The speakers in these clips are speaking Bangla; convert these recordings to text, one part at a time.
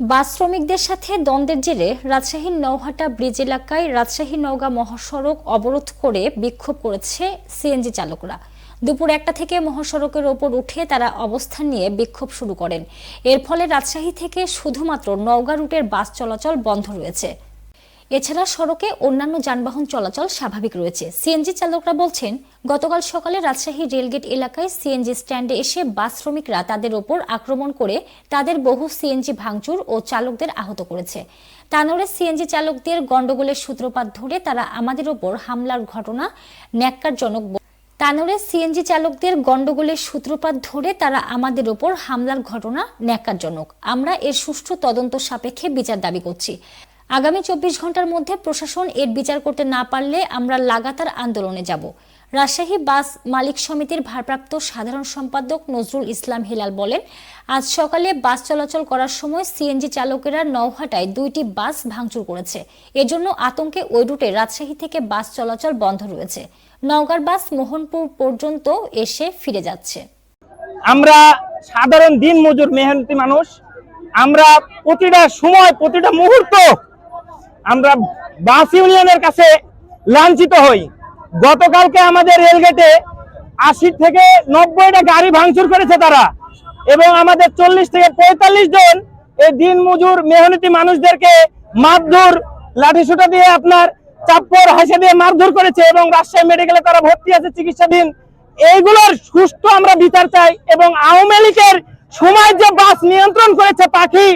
বাস শ্রমিকদের সাথে দ্বন্দ্বের জেরে রাজশাহীর নৌহাটা ব্রিজ এলাকায় রাজশাহী নওগাঁ মহাসড়ক অবরোধ করে বিক্ষোভ করেছে সিএনজি চালকরা। দুপুর একটা থেকে মহাসড়কের ওপর উঠে তারা অবস্থান নিয়ে বিক্ষোভ শুরু করেন। এর ফলে রাজশাহী থেকে শুধুমাত্র নওগাঁ রুটের বাস চলাচল বন্ধ রয়েছে। এছাড়া সড়কে অন্যান্য যানবাহন চলাচল স্বাভাবিক রয়েছে। সিএনজি চালকরা বলছেন, গতকাল সকালে রাজশাহী রেলগেট এলাকায় সিএনজি স্ট্যান্ডে এসে বাস শ্রমিকরা তাদের ওপর আক্রমণ করে তাদের বহু সিএনজি ভাঙচুর ও চালকদের আহত করেছে। তানোরে সিএনজি চালকদের গন্ডগোলের সূত্রপাত ধরে তারা আমাদের ওপর হামলার ঘটনা ন্যাক্কারজনক তানোরে সিএনজি চালকদের গন্ডগোলের সূত্রপাত ধরে তারা আমাদের ওপর হামলার ঘটনা ন্যাক্কারজনক। আমরা এর সুষ্ঠু তদন্ত সাপেক্ষে বিচার দাবি করছি। আগামী চব্বিশ ঘণ্টার মধ্যে প্রশাসন এর বিচার করতে না পারলে আমরা লাগাতার আন্দোলনে যাব। রাজশাহী বাস মালিক সমিতির ভারপ্রাপ্ত সাধারণ সম্পাদক নজরুল ইসলাম হেলাল বলেন, আজ সকালে বাস চলাচল করার সময় সিএনজি চালকেরা নৌহাটায় দুইটি বাস ভাঙচুর করেছে। এজন্য আতঙ্কে ওই রুটে রাজশাহী থেকে বাস চলাচল বন্ধ রয়েছে। নওগাঁর বাস মোহনপুর পর্যন্ত এসে ফিরে যাচ্ছে। আমরা সাধারণ দিন মজুর মেহনতি মানুষ। আমরা প্রতিটা সময়, প্রতিটা মুহূর্ত আমরা বাস ইউনিয়নের কাছে লাঞ্ছিত হই। গতকালকে আমাদের রেলগেটে আশি থেকে নব্বইটা গাড়ি ভাঙচুর করেছে তারা এবং আমাদের চল্লিশ থেকে পঁয়তাল্লিশ জন এই দিন মজুর মেহনতি মানুষদেরকে মারধর, লাঠিসুটা দিয়ে আপনার চাপ্পর হাসে দিয়ে মারধর করেছে এবং রাজশাহী মেডিকেলে তারা ভর্তি আছে চিকিৎসাধীন। এইগুলোর সুস্থ আমরা বিচার চাই এবং আওয়ামী লীগের সময় যে বাস নিয়ন্ত্রণ করেছে পাখি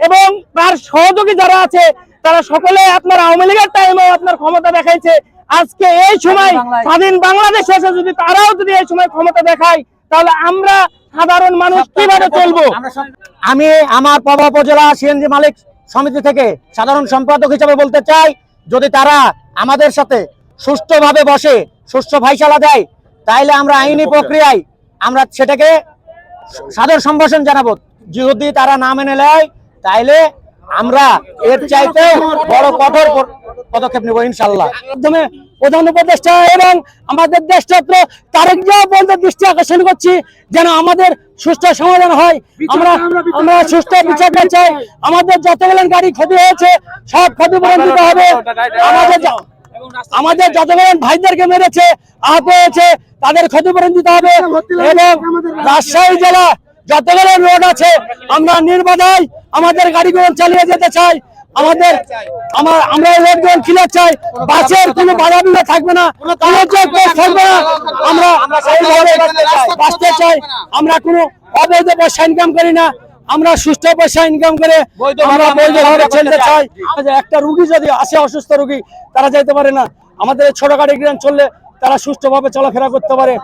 এবং তার সহযোগী যারা আছে তারা সকলে আপনার আওয়ামী লীগের টাইমেও আপনার ক্ষমতা দেখাইছে। আজকে এই সময় স্বাধীন বাংলাদেশ এসে যদি তারাও যদি এই সময় ক্ষমতা দেখায় তাহলে আমরা সাধারণ মানুষ কীভাবে চলবো? আমি আমার পবা উপজেলা সিএনজি মালিক সমিতি থেকে সাধারণ সম্পাদক হিসেবে বলতে চাই যদি তারা আমাদের সাথে সুষ্ঠুভাবে বসে সুষ্ঠু ফাইসালা দেয় তাইলে আমরা আইনি প্রক্রিয়ায় আমরা সেটাকে সাদর সম্ভাষণ জানাব। যদি তারা না মেনে নেয় তাইলে আমরা এর চাইতে বড় কঠোর পদক্ষেপ নেব ইনশাল্লাহ মাধ্যমে প্রধান উপদেষ্টা এবং আমাদের দেশছাত্র তারেক জিয়া পর্যন্ত দৃষ্টি আকর্ষণ করছি যেন আমাদের সুষ্ঠু সমাধান হয়। আমরা আমরা সুষ্ঠু বিচারটা চাই। আমাদের যতগুলো গাড়ি ক্ষতি হয়েছে, সব ক্ষতিপূরণ দিতে হবে। আমাদের আমাদের যতগুলো ভাইদেরকে মেরেছে, আহত হয়েছে, তাদের ক্ষতিপূরণ দিতে হবে। এবং রাজশাহী জেলা যতগুলো রোড আছে, আমরা নির্বাধায় আমাদের গাড়িগুলো চালিয়ে যেতে চাই। আমাদের আমার আমরা রোডগুলো ক্লিয়ার চাই। বাসের কোনো বাধা বিঘ্ন থাকবে না। কোনো থাকবে না। আমরা বাঁচতে চাই। আমরা কোনো অবৈধ পয়সা ইনকাম করি না। আমরা সুস্থ পয়সা ইনকাম করে আমরা বৈধভাবে চলতে চাই। একটা রুগী যদি আসে অসুস্থ রুগী তারা যাইতে পারে না। আমাদের ছোট গাড়ি গ্রাম চললে তারা সুষ্ঠুভাবে চলাফেরা করতে পারে।